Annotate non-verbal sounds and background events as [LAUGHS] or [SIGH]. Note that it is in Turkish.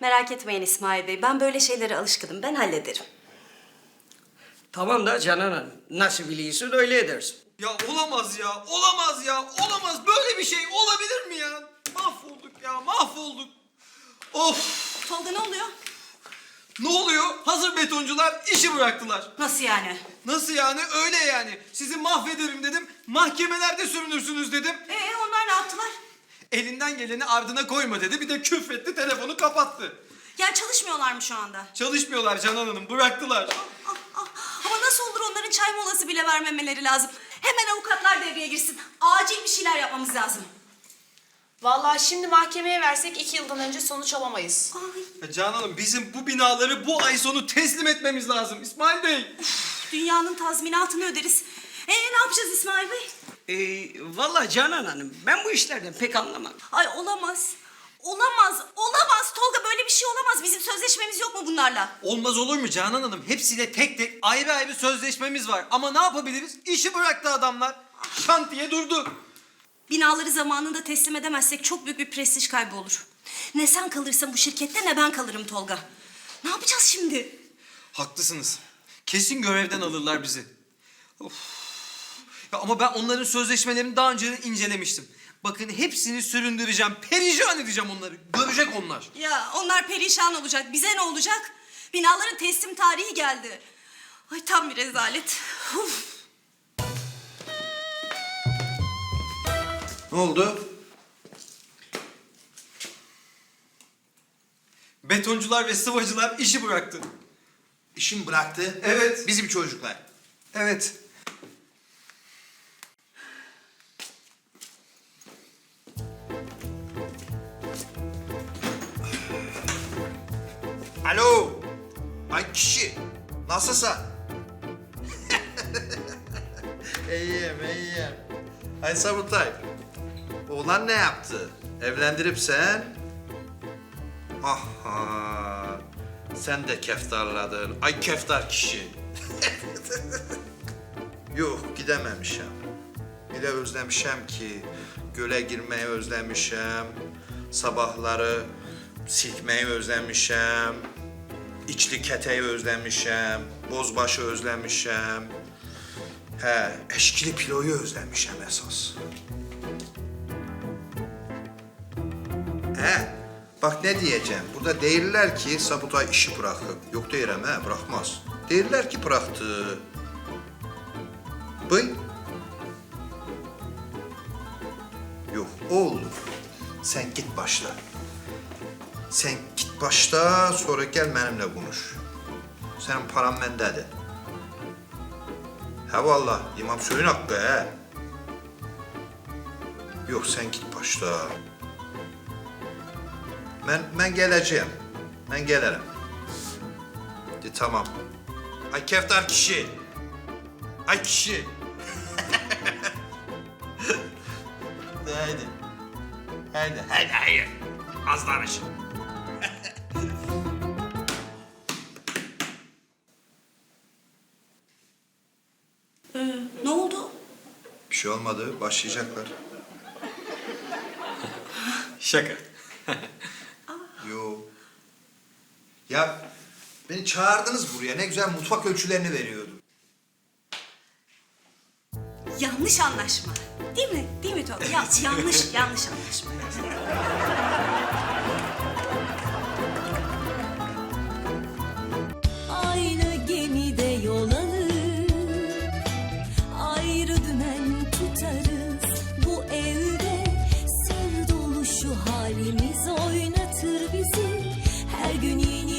Merak etmeyin İsmail Bey. Ben böyle şeylere alışkınım. Ben hallederim. Tamam da Canan Hanım. Nasıl biliyorsun öyle edersin. Ya olamaz ya, olamaz ya, olamaz. Böyle bir şey olabilir mi ya? Mahvolduk ya, mahvolduk. Of, Tolga ne oluyor? ne oluyor? Hazır betoncular işi bıraktılar. Nasıl yani? Nasıl yani? Öyle yani. Sizi mahvederim dedim, mahkemelerde sürünürsünüz dedim. Ee? Elinden geleni ardına koyma dedi, bir de küfretti, telefonu kapattı. Yani çalışmıyorlar mı şu anda? Çalışmıyorlar Canan Hanım, bıraktılar. Ah, ah. Ama nasıl olur onların çay molası bile vermemeleri lazım. Hemen avukatlar devreye girsin. Acil bir şeyler yapmamız lazım. Vallahi şimdi mahkemeye versek iki yıldan önce sonuç alamayız. Ay, Ya Canan Hanım, bizim bu binaları bu ay sonu teslim etmemiz lazım. İsmail Bey. dünyanın tazminatını öderiz. Ee ne yapacağız İsmail Bey? Ee, vallahi Canan Hanım ben bu işlerden pek anlamam. Ay olamaz. Olamaz, olamaz. Tolga böyle bir şey olamaz. Bizim sözleşmemiz yok mu bunlarla? Olmaz olur mu Canan Hanım? Hepsiyle tek tek ayrı ayrı sözleşmemiz var. Ama ne yapabiliriz? İşi bıraktı adamlar. Şantiye durdu. Binaları zamanında teslim edemezsek çok büyük bir prestij kaybı olur. Ne sen kalırsan bu şirkette ne ben kalırım Tolga. Ne yapacağız şimdi? Haklısınız. Kesin görevden alırlar bizi. Of. Ya ama ben onların sözleşmelerini daha önce incelemiştim. Bakın hepsini süründüreceğim, perişan edeceğim onları. Görecek onlar. Ya onlar perişan olacak. Bize ne olacak? Binaların teslim tarihi geldi. Ay tam bir rezalet. Uf. Ne oldu? Betoncular ve sıvacılar işi bıraktı. İşim bıraktı. Evet. Bizim çocuklar. Evet. Alo. Ay kişi. Nasılsın? [LAUGHS] iyiyim, iyiyim. Ay Sabutay. Oğlan ne yaptı? Evlendirip sen? Aha. Sen de keftarladın. Ay keftar kişi. [LAUGHS] Yok gidememişim. Bile özlemişim ki göle girmeyi özlemişim. Sabahları silkmeyi özlemişim. İçli keteyi özlemişim. Bozbaşı özlemişim. He, eşkili piloyu özlemişim esas. He, bak ne diyeceğim. Burada değiller ki Sabutay işi bırakıp. Yok deyirəm he, bırakmaz. Değiller ki bıraktı. Bıy. Yok oğlum. Sen git başla. Sen git başla sonra gel benimle konuş. Senin paran bendedir. Ha vallahi İmam Suyun hakkı he. Yok sen git başla. Ben, ben geleceğim. Ben gelirim. De, tamam. Ay keftar kişi. Ay kişi. De, [LAUGHS] haydi. Haydi. Haydi haydi. Az danış. Bir şey olmadı. Başlayacaklar. Şaka. [LAUGHS] Yo. Ya beni çağırdınız buraya. Ne güzel mutfak ölçülerini veriyordum. Yanlış anlaşma. Değil mi? Değil mi Tolga? Ya, yanlış, yanlış anlaşma. [LAUGHS] Her gün yeni